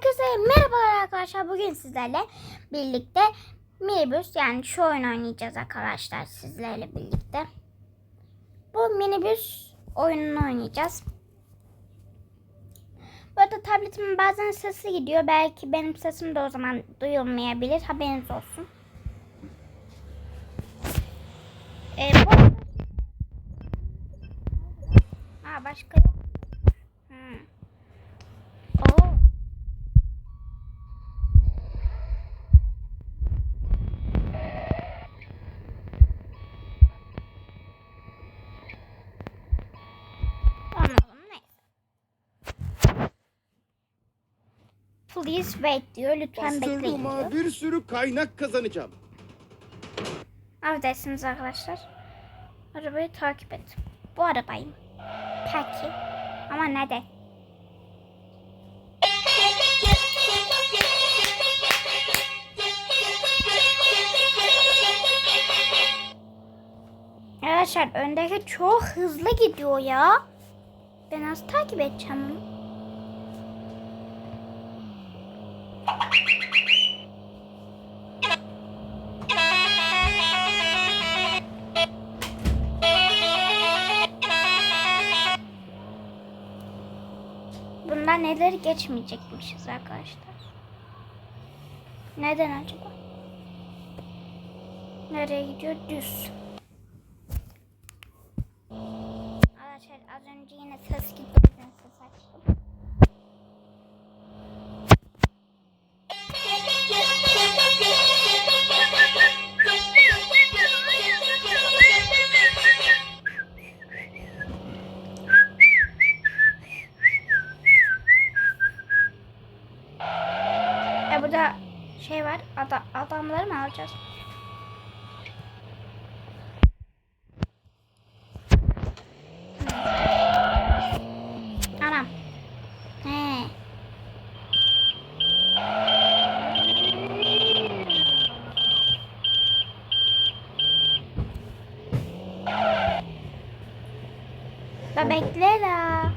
Herkese merhabalar arkadaşlar. Bugün sizlerle birlikte minibüs yani şu oyun oynayacağız arkadaşlar sizlerle birlikte. Bu minibüs oyununu oynayacağız. Bu arada tabletimin bazen sesi gidiyor. Belki benim sesim de o zaman duyulmayabilir. Haberiniz olsun. Ee, bu. Aa, başka yok. Hmm. Oo. Anladım neyse. Please wait diyor. Lütfen bekleyin diyor. Bastırma bir sürü kaynak kazanacağım. Affedersiniz arkadaşlar. Arabayı takip et. Bu arabayı mı? Peki. Ama neden? Arkadaşlar öndeki çok hızlı gidiyor ya. Ben nasıl takip edeceğim bunu? Bundan neleri geçmeyecekmişiz arkadaşlar. Neden acaba? Nereye gidiyor? Düz. Arkadaşlar az önce yine ses gitti. yüzden ses açtım. Burada şey var. Ada, adamları mı alacağız? Anam. He. Da bekle la.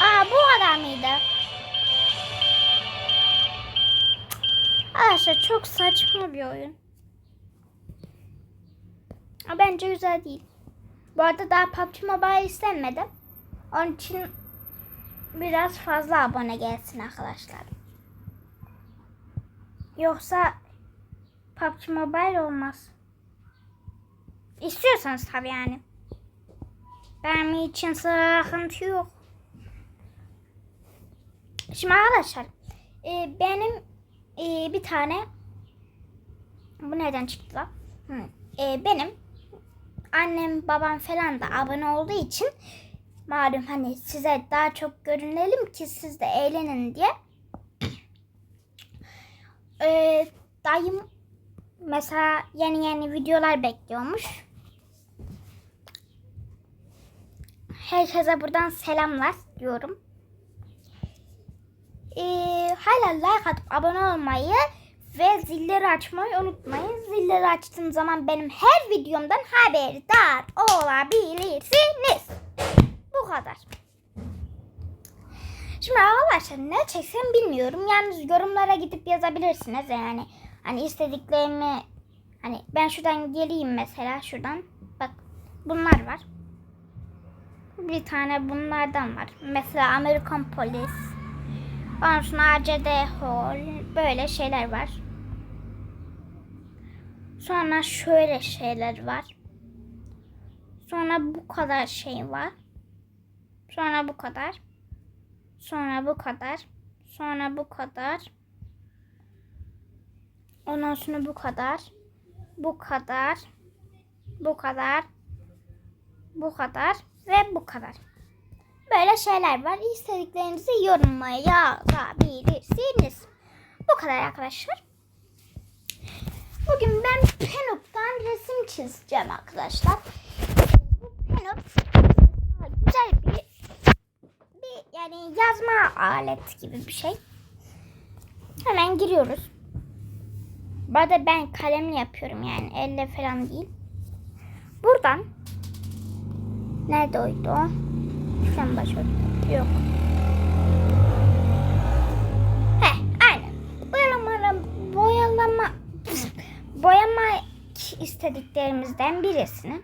Aa bu kadar mıydı? Arkadaşlar çok saçma bir oyun. Ama Bence güzel değil. Bu arada daha PUBG Mobile istenmedi. Onun için biraz fazla abone gelsin arkadaşlar. Yoksa PUBG Mobile olmaz. İstiyorsanız tabii yani. Benim için sıkıntı yok. Şimdi arkadaşlar e, benim e, bir tane bu nereden çıktı lan? Hı. E, benim annem babam falan da abone olduğu için malum hani size daha çok görünelim ki siz de eğlenin diye e, dayım mesela yeni yeni videolar bekliyormuş. Herkese buradan selamlar diyorum. Ee, hala like atıp abone olmayı ve zilleri açmayı unutmayın. Zilleri açtığım zaman benim her videomdan haberdar olabilirsiniz. Bu kadar. Şimdi arkadaşlar ne çeksem bilmiyorum. Yalnız yorumlara gidip yazabilirsiniz yani. Hani istediklerimi hani ben şuradan geleyim mesela şuradan. Bak bunlar var. Bir tane bunlardan var. Mesela Amerikan Polis. Ondan sonra ACD Hall. Böyle şeyler var. Sonra şöyle şeyler var. Sonra bu kadar şey var. Sonra bu kadar. Sonra bu kadar. Sonra bu kadar. Ondan sonra bu kadar. Bu kadar. Bu kadar. Bu kadar. Ve bu kadar. Böyle şeyler var. İstediklerinizi yorumlara yazabilirsiniz. Bu kadar arkadaşlar. Bugün ben Penop'tan resim çizeceğim arkadaşlar. Bu Penop güzel bir, bir yani yazma alet gibi bir şey. Hemen giriyoruz. Bu ben kalemle yapıyorum yani elle falan değil. Buradan nerede oydu o? Sen başörtü. Yok. He, aynen. Boyalama, boyalama, boyama istediklerimizden birisini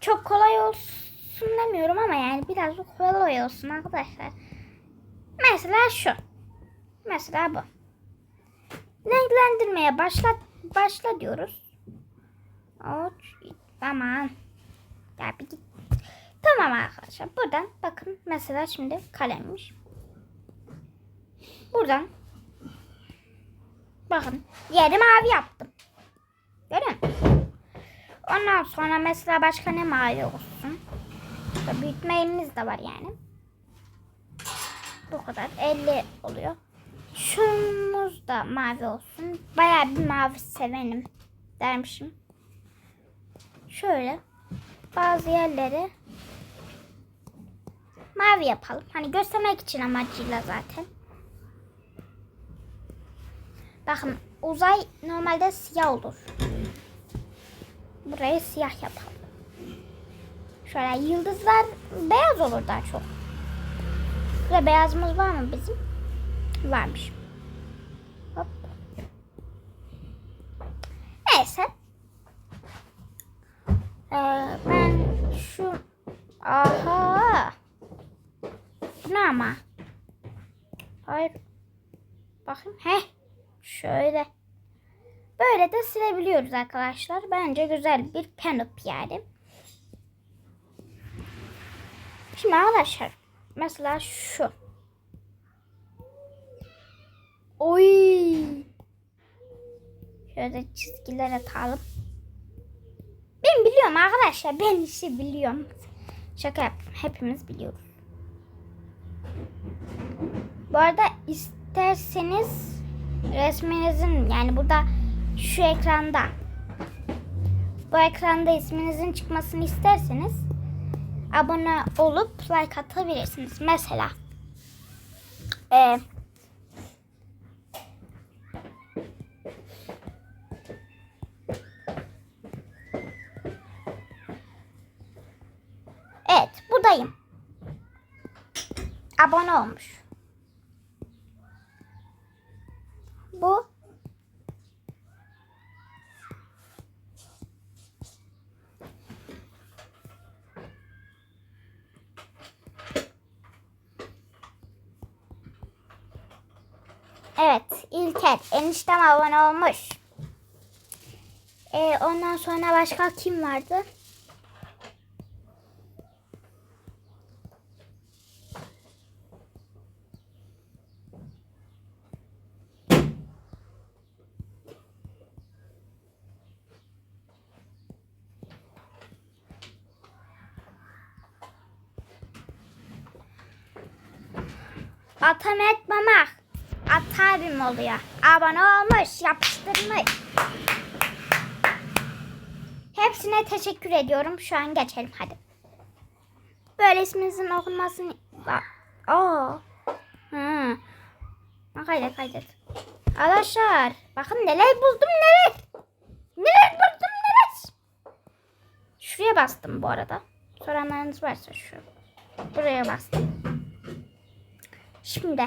çok kolay olsun demiyorum ama yani biraz da kolay olsun arkadaşlar. Mesela şu. Mesela bu. Renklendirmeye başla başla diyoruz. O tamam. Tamam arkadaşlar. Buradan bakın mesela şimdi kalemmiş. Buradan bakın yeri mavi yaptım. Musun? Ondan sonra mesela başka ne mavi olsun? Burada büyütme elimiz de var yani. Bu kadar. 50 oluyor. Şunumuz da mavi olsun. Bayağı bir mavi sevenim dermişim. Şöyle bazı yerleri mavi yapalım. Hani göstermek için amacıyla zaten. Bakın uzay normalde siyah olur. Burayı siyah yapalım. Şöyle yıldızlar beyaz olur daha çok. Burada beyazımız var mı bizim? Varmış. Hop. Neyse. Ee, ben. Aha. Bu ne ama? Hayır. Bakayım. Heh. Şöyle. Böyle de silebiliyoruz arkadaşlar. Bence güzel bir penup yani. Şimdi arkadaşlar mesela şu. Oy. Şöyle çizgiler atalım. Ben biliyorum arkadaşlar. Ben işi biliyorum. Şaka yaptım. Hepimiz biliyoruz. Bu arada isterseniz resminizin yani burada şu ekranda bu ekranda isminizin çıkmasını isterseniz abone olup like atabilirsiniz. Mesela e, buradayım. Abone olmuş. Bu Evet, İlker. Eniştem abone olmuş. Ee, ondan sonra başka kim vardı? Atamet Mamak. At abim oluyor. Abone olmuş, yapıştırmış. Hepsine teşekkür ediyorum. Şu an geçelim hadi. Böyle isminizin okunmasını... Aa. Hı. Kaydet kaydet. Arkadaşlar bakın neler buldum neler. Neler buldum neler. Şuraya bastım bu arada. Soranlarınız varsa şu. Buraya bastım. Şimdi.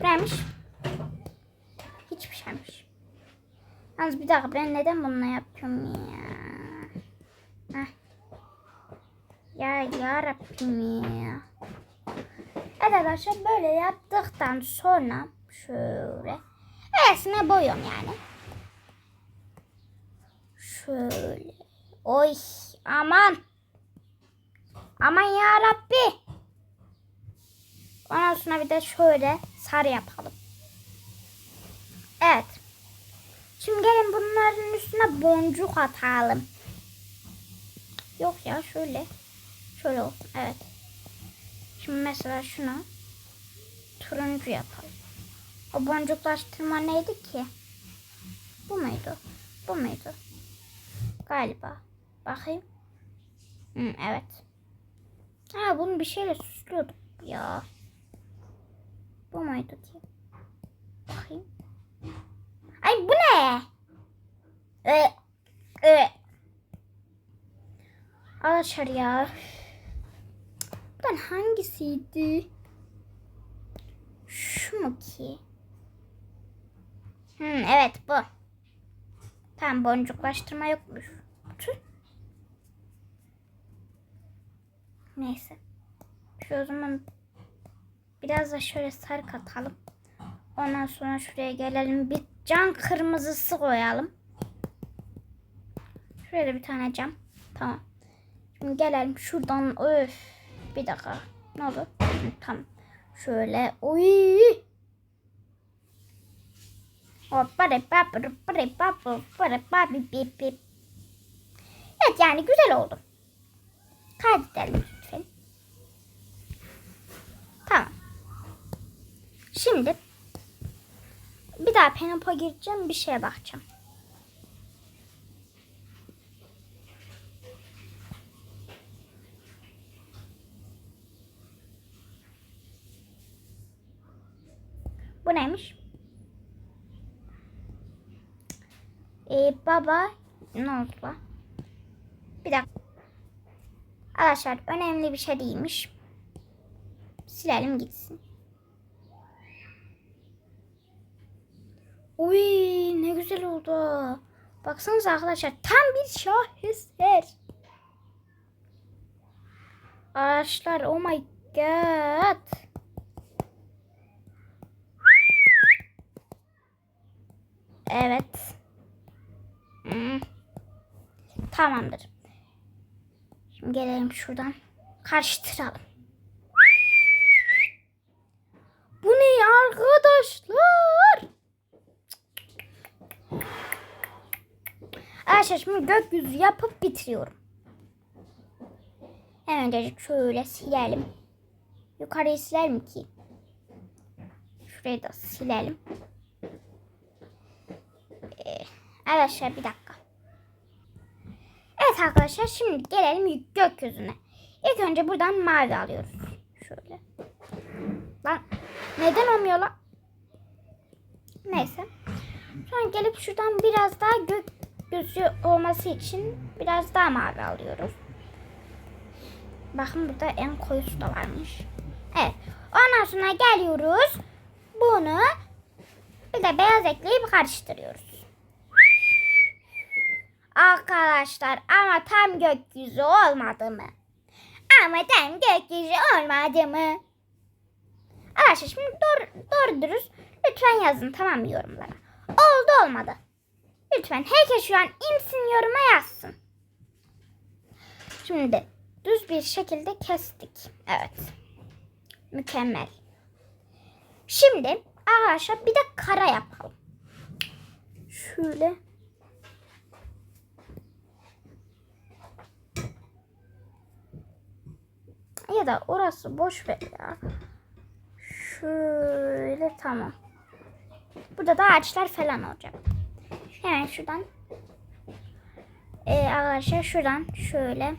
Neymiş? Hiçbir şeymiş. Yalnız bir dakika ben neden bununla yapıyorum ya? Heh. Ya ya Rabbim ya. Evet arkadaşlar böyle yaptıktan sonra şöyle arasına boyuyorum yani. Şöyle. Oy aman. Aman ya Rabbi. Ondan sonra bir de şöyle sarı yapalım. Evet. Şimdi gelin bunların üstüne boncuk atalım. Yok ya şöyle. Şöyle olsun. Evet. Şimdi mesela şuna turuncu yapalım. O boncuklaştırma neydi ki? Bu muydu? Bu muydu? Galiba. Bakayım. Hı, evet. Ha bunu bir şeyle süslüyorduk ya. Bu muydu ki? Bakayım. Ay bu ne? Ee, e. Arkadaşlar ya. Buradan hangisiydi? Şu mu ki? Hmm, evet bu. Tamam boncuklaştırma yokmuş. Neyse. Şu o zaman biraz da şöyle sarı katalım. Ondan sonra şuraya gelelim. Bir can kırmızısı koyalım. Şöyle bir tane cam. Tamam. Şimdi gelelim şuradan. Öf. Bir dakika. Ne oldu? Tamam. Şöyle. Pip. Evet yani güzel oldu. Kaydedelim lütfen. Tamam. Şimdi bir daha Penopa gireceğim bir şeye bakacağım. Bu neymiş? Ee, baba ne oldu lan? Bir dakika. Arkadaşlar önemli bir şey değilmiş. Silelim gitsin. Uy ne güzel oldu. Baksanıza arkadaşlar tam bir şaheser. Arkadaşlar oh my god. Evet. Hmm. Tamamdır. Şimdi gelelim şuradan. Karıştıralım. Bu ne arkadaşlar? Arkadaşlar şimdi gökyüzü yapıp bitiriyorum. Hemen önce şöyle silelim. Yukarıyı silelim ki. Şurayı da silelim. Ee, arkadaşlar bir dakika. Evet arkadaşlar şimdi gelelim gökyüzüne. İlk önce buradan mavi alıyoruz. Şöyle. Lan neden olmuyor lan? Neyse. Sonra gelip şuradan biraz daha gökyüzü olması için biraz daha mavi alıyoruz. Bakın burada en koyusu da varmış. Evet. Ondan sonra geliyoruz. Bunu bir de beyaz ekleyip karıştırıyoruz. Arkadaşlar ama tam gökyüzü olmadı mı? Ama tam gökyüzü olmadı mı? Arkadaşlar şimdi doğru, doğru dürüst lütfen yazın tamam mı yorumlara. Oldu olmadı. Lütfen herkes şu an imsin yoruma yazsın. Şimdi düz bir şekilde kestik. Evet. Mükemmel. Şimdi arkadaşlar bir de kara yapalım. Şöyle. Ya da orası boş ver ya. Şöyle tamam. Burada da ağaçlar falan olacak. Hemen şuradan. Ee, arkadaşlar şuradan şöyle.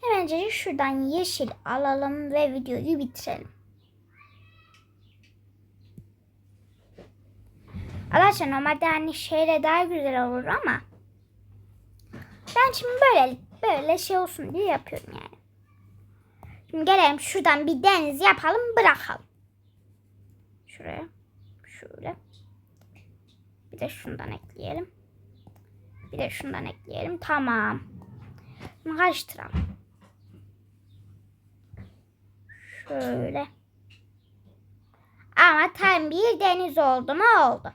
Hemencecik şuradan yeşil alalım ve videoyu bitirelim. Arkadaşlar normalde hani şeyle daha güzel olur ama ben şimdi böyle böyle şey olsun diye yapıyorum yani. Şimdi gelelim şuradan bir deniz yapalım bırakalım. Şuraya. Şöyle. Bir de şundan ekleyelim. Bir de şundan ekleyelim. Tamam. Şimdi karıştıralım. Şöyle. Ama tam bir deniz oldu mu oldu.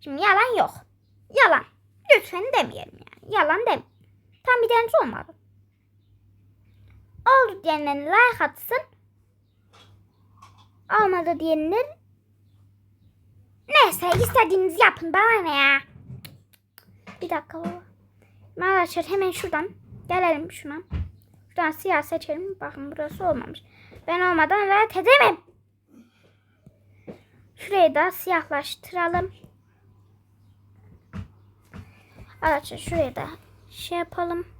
Şimdi yalan yok. Yalan. Lütfen demeyelim yani. Yalan dem. Tam bir deniz olmadı. Oldu diyenler like atsın. Olmadı diyenler neyse istediğinizi yapın bana ne ya. Bir dakika baba. Arkadaşlar hemen şuradan gelelim şuna. Şuradan siyah seçelim. Bakın burası olmamış. Ben olmadan rahat edemem. Şurayı da siyahlaştıralım. Arkadaşlar şuraya da şey yapalım.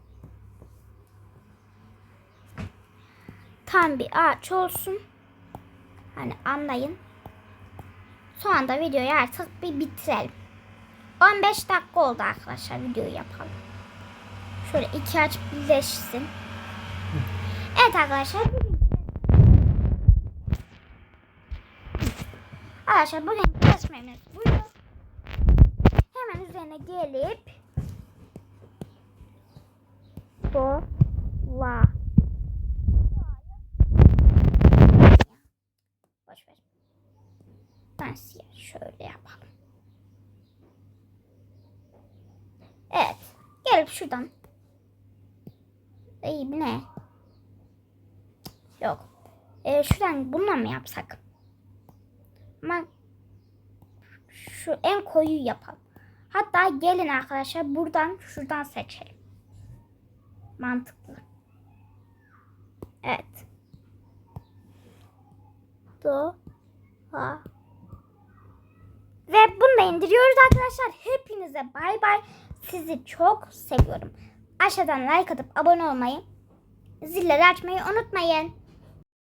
Tam bir ağaç olsun. Hani anlayın. Sonra da videoyu artık bir bitirelim. 15 dakika oldu arkadaşlar videoyu yapalım. Şöyle iki aç birleşsin. Evet arkadaşlar. Arkadaşlar bugün kesmemiz buydu. Hemen üzerine gelip dola Boş ver. Siyah şöyle yapalım. Evet. Gelip şuradan. İyi bu ne? Yok. Ee, şuradan bununla mı yapsak? Ama şu en koyu yapalım. Hatta gelin arkadaşlar buradan şuradan seçelim. Mantıklı. Evet. Do ha. Ve bunu da indiriyoruz arkadaşlar. Hepinize bay bay. Sizi çok seviyorum. Aşağıdan like atıp abone olmayı, zilleri açmayı unutmayın.